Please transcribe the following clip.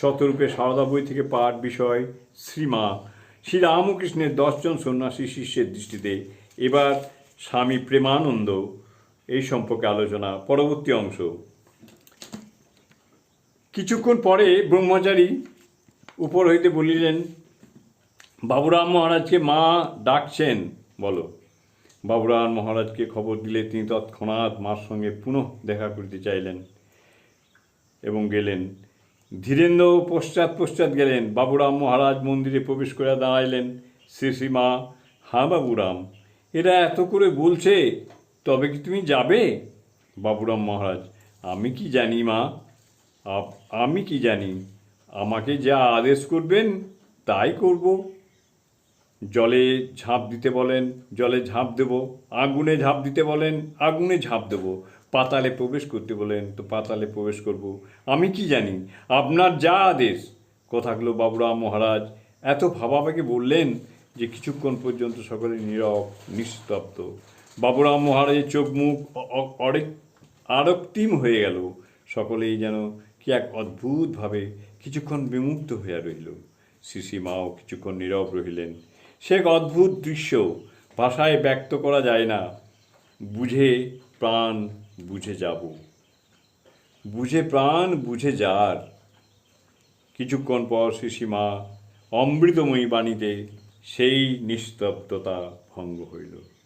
শতরূপে সারদা বই থেকে পাঠ বিষয় শ্রীমা শ্রী রামকৃষ্ণের দশজন সন্ন্যাসী শিষ্যের দৃষ্টিতে এবার স্বামী প্রেমানন্দ এই সম্পর্কে আলোচনা, পরবর্তী অংশ। কিছুক্ষণ পরে ব্রহ্মচারী উপর হইতে বলিলেন, বাবুরাম মহারাজকে মা ডাকছেন। বলো। বাবুরাম মহারাজকে খবর দিলে তিনি তৎক্ষণাৎ মার সঙ্গে পুনঃ দেখা করিতে চাইলেন এবং গেলেন। ধীরেন্দ্র পশ্চাৎ পশ্চাৎ গেলেন। বাবুরাম মহারাজ মন্দিরে প্রবেশ করে দাঁড়াইলেন। শ্রী শ্রীমা হ্যাঁ বাবুরাম, এরা এত করে বলছে, তবে কি তুমি যাবে? বাবুরাম মহারাজ, আমি কি জানি মা আমি কি জানি, আমাকে যা আদেশ করবেন তাই করব। জলে ঝাঁপ দিতে বলেন, জলে ঝাঁপ দেব, আগুনে ঝাঁপ দিতে বলেন, আগুনে ঝাঁপ দেব। পাতালে প্রবেশ করতে বলেন, তো পাতালে প্রবেশ করব। আমি কি জানি? আপনার যা আদেশ। কথাগুলো বাবুরাম মহারাজ এত ভাবাবেগে বললেন যে কিছুক্ষণ পর্যন্ত সকলে নীরব, নিস্তব্ধ। বাবুরাম মহারাজের চোখ, মুখ অ- অ- অরেক আরক্তিম হয়ে গেল। সকলেই যেন কি এক অদ্ভুতভাবে কিছুক্ষণ বিমুগ্ধ হইয়া রইল শিশিমাও কিছুক্ষণ নীরব রহিলেন। সে এক অদ্ভুত দৃশ্য ভাষায় ব্যক্ত করা যায় না। বুঝে প্রাণ বুঝে যাব। বুঝে প্রাণ, বুঝে যার। কিছুক্ষণ পর শিশিমা অমৃতময়ী বাণীতে সেই নিস্তব্ধতা ভঙ্গ হইল।